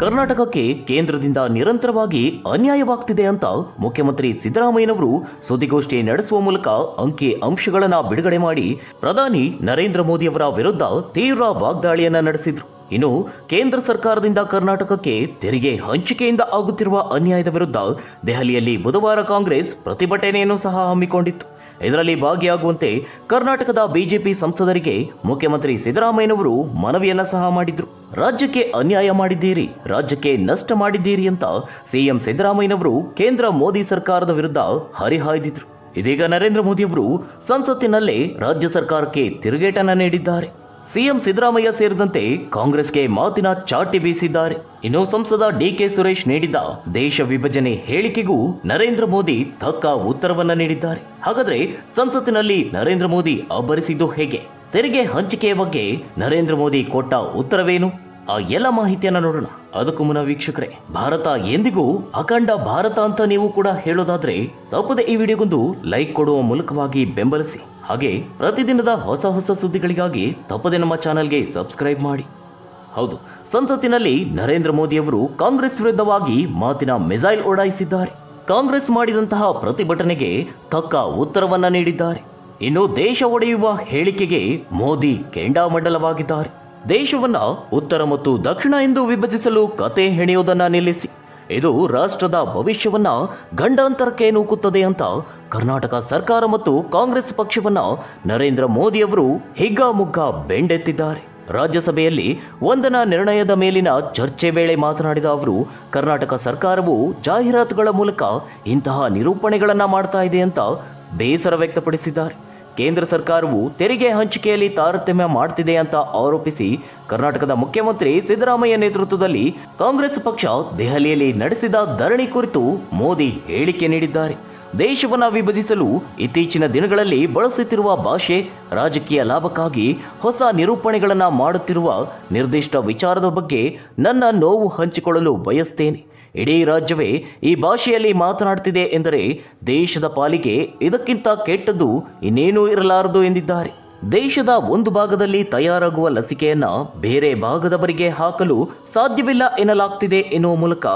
ಕರ್ನಾಟಕಕ್ಕೆ ಕೇಂದ್ರದಿಂದ ನಿರಂತರವಾಗಿ ಅನ್ಯಾಯವಾಗ್ತಿದೆ ಅಂತ ಮುಖ್ಯಮಂತ್ರಿ ಸಿದ್ದರಾಮಯ್ಯನವರು ಸುದ್ದಿಗೋಷ್ಠಿ ನಡೆಸುವ ಮೂಲಕ ಅಂಕಿ ಅಂಶಗಳನ್ನು ಬಿಡುಗಡೆ ಮಾಡಿ ಪ್ರಧಾನಿ ನರೇಂದ್ರ ಮೋದಿಯವರ ವಿರುದ್ಧ ತೀವ್ರ ವಾಗ್ದಾಳಿಯನ್ನ ನಡೆಸಿದ್ರು. ಇನ್ನು ಕೇಂದ್ರ ಸರ್ಕಾರದಿಂದ ಕರ್ನಾಟಕಕ್ಕೆ ತೆರಿಗೆ ಹಂಚಿಕೆಯಿಂದ ಆಗುತ್ತಿರುವ ಅನ್ಯಾಯದ ವಿರುದ್ಧ ದೆಹಲಿಯಲ್ಲಿ ಬುಧವಾರ ಕಾಂಗ್ರೆಸ್ ಪ್ರತಿಭಟನೆಯನ್ನು ಸಹ ಹಮ್ಮಿಕೊಂಡಿತ್ತು. ಇದರಲ್ಲಿ ಭಾಗಿಯಾಗುವಂತೆ ಕರ್ನಾಟಕದ ಬಿಜೆಪಿ ಸಂಸದರಿಗೆ ಮುಖ್ಯಮಂತ್ರಿ ಸಿದ್ದರಾಮಯ್ಯನವರು ಮನವಿಯನ್ನ ಸಹ ಮಾಡಿದ್ರು. ರಾಜ್ಯಕ್ಕೆ ಅನ್ಯಾಯ ಮಾಡಿದ್ದೀರಿ, ರಾಜ್ಯಕ್ಕೆ ನಷ್ಟ ಮಾಡಿದ್ದೀರಿ ಅಂತ ಸಿಎಂ ಸಿದ್ದರಾಮಯ್ಯನವರು ಕೇಂದ್ರ ಮೋದಿ ಸರ್ಕಾರದ ವಿರುದ್ಧ ಹರಿಹಾಯ್ದಿದ್ರು. ಇದೀಗ ನರೇಂದ್ರ ಮೋದಿಯವರು ಸಂಸತ್ತಿನಲ್ಲೇ ರಾಜ್ಯ ಸರ್ಕಾರಕ್ಕೆ ತಿರುಗೇಟನ್ನ ನೀಡಿದ್ದಾರೆ. ಸಿಎಂ ಸಿದ್ದರಾಮಯ್ಯ ಸೇರಿದಂತೆ ಕಾಂಗ್ರೆಸ್ಗೆ ಮಾತಿನ ಚಾಟಿ ಬೀಸಿದ್ದಾರೆ. ಇನ್ನು ಸಂಸದ ಡಿಕೆ ಸುರೇಶ್ ನೀಡಿದ್ದ ದೇಶ ವಿಭಜನೆ ಹೇಳಿಕೆಗೂ ನರೇಂದ್ರ ಮೋದಿ ತಕ್ಕ ಉತ್ತರವನ್ನ ನೀಡಿದ್ದಾರೆ. ಹಾಗಾದ್ರೆ ಸಂಸತ್ತಿನಲ್ಲಿ ನರೇಂದ್ರ ಮೋದಿ ಅಬ್ಬರಿಸಿದ್ದು ಹೇಗೆ? ತೆರಿಗೆ ಹಂಚಿಕೆಯ ಬಗ್ಗೆ ನರೇಂದ್ರ ಮೋದಿ ಕೊಟ್ಟ ಉತ್ತರವೇನು? ಆ ಎಲ್ಲ ಮಾಹಿತಿಯನ್ನ ನೋಡೋಣ. ಅದಕ್ಕೂ ಮುನ್ನ ವೀಕ್ಷಕರೇ, ಭಾರತ ಎಂದಿಗೂ ಅಖಂಡ ಭಾರತ ಅಂತ ನೀವು ಕೂಡ ಹೇಳೋದಾದ್ರೆ ತಪ್ಪದೆ ಈ ವಿಡಿಯೋಗೊಂದು ಲೈಕ್ ಕೊಡುವ ಮೂಲಕವಾಗಿ ಬೆಂಬಲಿಸಿ. ಹಾಗೆ ಪ್ರತಿದಿನದ ಹೊಸ ಹೊಸ ಸುದ್ದಿಗಳಿಗಾಗಿ ತಪ್ಪದೆ ನಮ್ಮ ಚಾನಲ್ಗೆ ಸಬ್ಸ್ಕ್ರೈಬ್ ಮಾಡಿ. ಹೌದು, ಸಂಸತ್ತಿನಲ್ಲಿ ನರೇಂದ್ರ ಮೋದಿಯವರು ಕಾಂಗ್ರೆಸ್ ವಿರುದ್ಧವಾಗಿ ಮಾತಿನ ಮಿಸೈಲ್ ಓಡಾಯಿಸಿದ್ದಾರೆ. ಕಾಂಗ್ರೆಸ್ ಮಾಡಿದಂತಹ ಪ್ರತಿಭಟನೆಗೆ ತಕ್ಕ ಉತ್ತರವನ್ನ ನೀಡಿದ್ದಾರೆ. ಇನ್ನು ದೇಶ ಒಡೆಯುವ ಹೇಳಿಕೆಗೆ ಮೋದಿ ಕೆಂಡಾಮಂಡಲವಾಗಿದ್ದಾರೆ. ದೇಶವನ್ನ ಉತ್ತರ ಮತ್ತು ದಕ್ಷಿಣ ಎಂದು ವಿಭಜಿಸಲು ಕತೆ ಹೆಣೆಯೋದನ್ನು ನಿಲ್ಲಿಸಿ. ಇದು ರಾಷ್ಟ್ರದ ಭವಿಷ್ಯವನ್ನ ಗಂಡಾಂತರಕ್ಕೆ ನೂಕುತ್ತದೆ ಅಂತ ಕರ್ನಾಟಕ ಸರ್ಕಾರ ಮತ್ತು ಕಾಂಗ್ರೆಸ್ ಪಕ್ಷವನ್ನ ನರೇಂದ್ರ ಮೋದಿಯವರು ಹಿಗ್ಗಾಮುಗ್ಗ ಬೆಂಡೆತ್ತಿದ್ದಾರೆ. ರಾಜ್ಯಸಭೆಯಲ್ಲಿ ವಂದನಾ ನಿರ್ಣಯದ ಮೇಲಿನ ಚರ್ಚೆ ವೇಳೆ ಮಾತನಾಡಿದ ಅವರು, ಕರ್ನಾಟಕ ಸರ್ಕಾರವು ಜಾಹೀರಾತುಗಳ ಮೂಲಕ ಇಂತಹ ನಿರೂಪಣೆಗಳನ್ನ ಮಾಡ್ತಾ ಇದೆ ಅಂತ ಬೇಸರ ವ್ಯಕ್ತಪಡಿಸಿದ್ದಾರೆ. ಕೇಂದ್ರ ಸರ್ಕಾರವು ತೆರಿಗೆ ಹಂಚಿಕೆಯಲ್ಲಿ ತಾರತಮ್ಯ ಮಾಡ್ತಿದೆ ಅಂತ ಆರೋಪಿಸಿ ಕರ್ನಾಟಕದ ಮುಖ್ಯಮಂತ್ರಿ ಸಿದ್ದರಾಮಯ್ಯ ನೇತೃತ್ವದಲ್ಲಿ ಕಾಂಗ್ರೆಸ್ ಪಕ್ಷ ದೆಹಲಿಯಲ್ಲಿ ನಡೆಸಿದ ಧರಣಿ ಕುರಿತು ಮೋದಿ ಹೇಳಿಕೆ ನೀಡಿದ್ದಾರೆ. ದೇಶವನ್ನ ವಿಭಜಿಸಲು ಇತ್ತೀಚಿನ ದಿನಗಳಲ್ಲಿ ಬಳಸುತ್ತಿರುವ ಭಾಷೆ ರಾಜಕೀಯ ಲಾಭಕ್ಕಾಗಿ ಹೊಸ ನಿರೂಪಣೆಗಳನ್ನು ಮಾಡುತ್ತಿರುವ ನಿರ್ದಿಷ್ಟ ವಿಚಾರದ ಬಗ್ಗೆ ನನ್ನ ನೋವು ಹಂಚಿಕೊಳ್ಳಲು ಬಯಸ್ತೇನೆ. ಇಡೀ ರಾಜ್ಯವೇ ಈ ಭಾಷೆಯಲ್ಲಿ ಮಾತನಾಡ್ತಿದೆ ಎಂದರೆ ದೇಶದ ಪಾಲಿಗೆ ಇದಕ್ಕಿಂತ ಕೆಟ್ಟದ್ದು ಇನ್ನೇನೂ ಇರಲಾರದು ಎಂದಿದ್ದಾರೆ. ದೇಶದ ಒಂದು ಭಾಗದಲ್ಲಿ ತಯಾರಾಗುವ ಲಸಿಕೆಯನ್ನು ಬೇರೆ ಭಾಗದವರಿಗೆ ಹಾಕಲು ಸಾಧ್ಯವಿಲ್ಲ ಎನ್ನಲಾಗ್ತಿದೆ ಎನ್ನುವ ಮೂಲಕ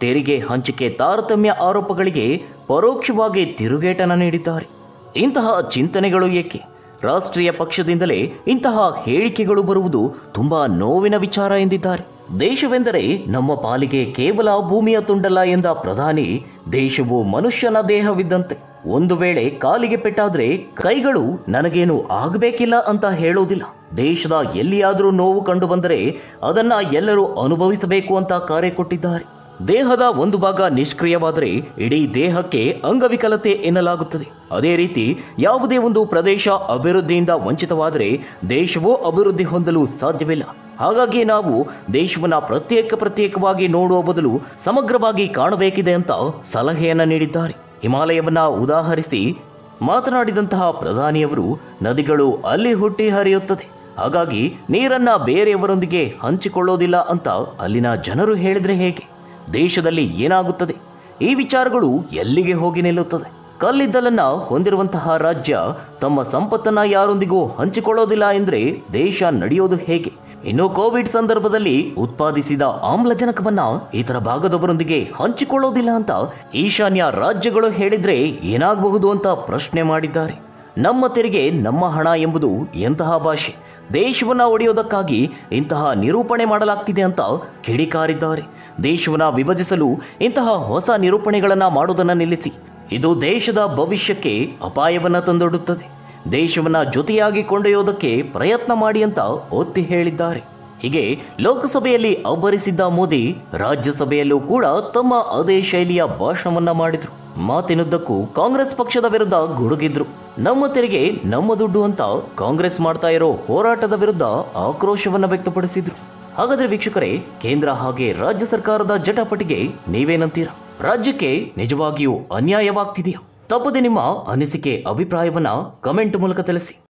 ತೆರಿಗೆ ಹಂಚಿಕೆ ತಾರತಮ್ಯ ಆರೋಪಗಳಿಗೆ ಪರೋಕ್ಷವಾಗಿ ತಿರುಗೇಟನ ನೀಡಿದ್ದಾರೆ. ಇಂತಹ ಚಿಂತನೆಗಳು ಏಕೆ? ರಾಷ್ಟ್ರೀಯ ಪಕ್ಷದಿಂದಲೇ ಇಂತಹ ಹೇಳಿಕೆಗಳು ಬರುವುದು ತುಂಬಾ ನೋವಿನ ವಿಚಾರ ಎಂದಿದ್ದಾರೆ. ದೇಶವೆಂದರೆ ನಮ್ಮ ಪಾಲಿಗೆ ಕೇವಲ ಭೂಮಿಯ ತುಂಡಲ್ಲ ಎಂದ ಪ್ರಧಾನಿ, ದೇಶವು ಮನುಷ್ಯನ ದೇಹವಿದ್ದಂತೆ. ಒಂದು ವೇಳೆ ಕಾಲಿಗೆ ಪೆಟ್ಟಾದ್ರೆ ಕೈಗಳು ನನಗೇನು ಆಗಬೇಕಿಲ್ಲ ಅಂತ ಹೇಳೋದಿಲ್ಲ. ದೇಶದ ಎಲ್ಲಿಯಾದರೂ ನೋವು ಕಂಡು ಬಂದರೆ ಅದನ್ನ ಎಲ್ಲರೂ ಅನುಭವಿಸಬೇಕು ಅಂತ ಕರೆ ಕೊಟ್ಟಿದ್ದಾರೆ. ದೇಹದ ಒಂದು ಭಾಗ ನಿಷ್ಕ್ರಿಯವಾದರೆ ಇಡೀ ದೇಹಕ್ಕೆ ಅಂಗವಿಕಲತೆ ಎನ್ನಲಾಗುತ್ತದೆ. ಅದೇ ರೀತಿ ಯಾವುದೇ ಒಂದು ಪ್ರದೇಶ ಅಭಿವೃದ್ಧಿಯಿಂದ ವಂಚಿತವಾದರೆ ದೇಶವೂ ಅಭಿವೃದ್ಧಿ ಹೊಂದಲು ಸಾಧ್ಯವಿಲ್ಲ. ಹಾಗಾಗಿ ನಾವು ದೇಶವನ್ನು ಪ್ರತ್ಯೇಕ ಪ್ರತ್ಯೇಕವಾಗಿ ನೋಡುವ ಬದಲು ಸಮಗ್ರವಾಗಿ ಕಾಣಬೇಕಿದೆ ಅಂತ ಸಲಹೆಯನ್ನು ನೀಡಿದ್ದಾರೆ. ಹಿಮಾಲಯವನ್ನು ಉದಾಹರಿಸಿ ಮಾತನಾಡಿದಂತಹ ಪ್ರಧಾನಿಯವರು, ನದಿಗಳು ಅಲ್ಲಿ ಹುಟ್ಟಿ ಹರಿಯುತ್ತದೆ. ಹಾಗಾಗಿ ನೀರನ್ನ ಬೇರೆಯವರೊಂದಿಗೆ ಹಂಚಿಕೊಳ್ಳೋದಿಲ್ಲ ಅಂತ ಅಲ್ಲಿನ ಜನರು ಹೇಳಿದರೆ ಹೇಗೆ? ದೇಶದಲ್ಲಿ ಏನಾಗುತ್ತದೆ? ಈ ವಿಚಾರಗಳು ಎಲ್ಲಿಗೆ ಹೋಗಿ ನಿಲ್ಲುತ್ತದೆ? ಕಲ್ಲಿದ್ದಲನ್ನ ಹೊಂದಿರುವಂತಹ ರಾಜ್ಯ ತಮ್ಮ ಸಂಪತ್ತನ್ನು ಯಾರೊಂದಿಗೂ ಹಂಚಿಕೊಳ್ಳೋದಿಲ್ಲ ಎಂದರೆ ದೇಶ ನಡೆಯೋದು ಹೇಗೆ? ಇನ್ನು ಕೋವಿಡ್ ಸಂದರ್ಭದಲ್ಲಿ ಉತ್ಪಾದಿಸಿದ ಆಮ್ಲಜನಕವನ್ನ ಇತರ ಭಾಗದವರೊಂದಿಗೆ ಹಂಚಿಕೊಳ್ಳೋದಿಲ್ಲ ಅಂತ ಈಶಾನ್ಯ ರಾಜ್ಯಗಳು ಹೇಳಿದ್ರೆ ಏನಾಗಬಹುದು ಅಂತ ಪ್ರಶ್ನೆ ಮಾಡಿದ್ದಾರೆ. ನಮ್ಮ ತೆರಿಗೆ ನಮ್ಮ ಹಣ ಎಂಬುದು ಎಂತಹ ಭಾಷೆ? ದೇಶವನ್ನು ಒಡೆಯೋದಕ್ಕಾಗಿ ಇಂತಹ ನಿರೂಪಣೆ ಮಾಡಲಾಗ್ತಿದೆ ಅಂತ ಕಿಡಿಕಾರಿದ್ದಾರೆ. ದೇಶವನ್ನು ವಿಭಜಿಸಲು ಇಂತಹ ಹೊಸ ನಿರೂಪಣೆಗಳನ್ನು ಮಾಡುವುದನ್ನು ನಿಲ್ಲಿಸಿ. ಇದು ದೇಶದ ಭವಿಷ್ಯಕ್ಕೆ ಅಪಾಯವನ್ನು ತಂದೊಡುತ್ತದೆ ದೇಶವನ್ನು ಜೊತೆಯಾಗಿ ಕೊಂಡೊಯ್ಯೋದಕ್ಕೆ ಪ್ರಯತ್ನ ಮಾಡಿ ಅಂತ ಒತ್ತಿ ಹೇಳಿದ್ದಾರೆ. ಹೀಗೆ ಲೋಕಸಭೆಯಲ್ಲಿ ಅಬ್ಬರಿಸಿದ್ದ ಮೋದಿ ರಾಜ್ಯಸಭೆಯಲ್ಲೂ ಕೂಡ ತಮ್ಮ ಅದೇ ಶೈಲಿಯ ಭಾಷಣವನ್ನ ಮಾಡಿದ್ರು. ಮಾತಿನುದ್ದಕ್ಕೂ ಕಾಂಗ್ರೆಸ್ ಪಕ್ಷದ ವಿರುದ್ಧ ಗುಡುಗಿದ್ರು. ನಮ್ಮ ತೆರಿಗೆ ನಮ್ಮ ದುಡ್ಡು ಅಂತ ಕಾಂಗ್ರೆಸ್ ಮಾಡ್ತಾ ಇರೋ ಹೋರಾಟದ ವಿರುದ್ಧ ಆಕ್ರೋಶವನ್ನ ವ್ಯಕ್ತಪಡಿಸಿದ್ರು. ಹಾಗಾದ್ರೆ ವೀಕ್ಷಕರೇ, ಕೇಂದ್ರ ಹಾಗೆ ರಾಜ್ಯ ಸರ್ಕಾರದ ಜಟಾಪಟಿಗೆ ನೀವೇನಂತೀರಾ? ರಾಜ್ಯಕ್ಕೆ ನಿಜವಾಗಿಯೂ ಅನ್ಯಾಯವಾಗ್ತಿದೆಯಾ? ತಪ್ಪದೆ ನಿಮ್ಮ ಅನಿಸಿಕೆ, ಅಭಿಪ್ರಾಯವನ್ನ ಕಮೆಂಟ್ ಮೂಲಕ ತಿಳಿಸಿ.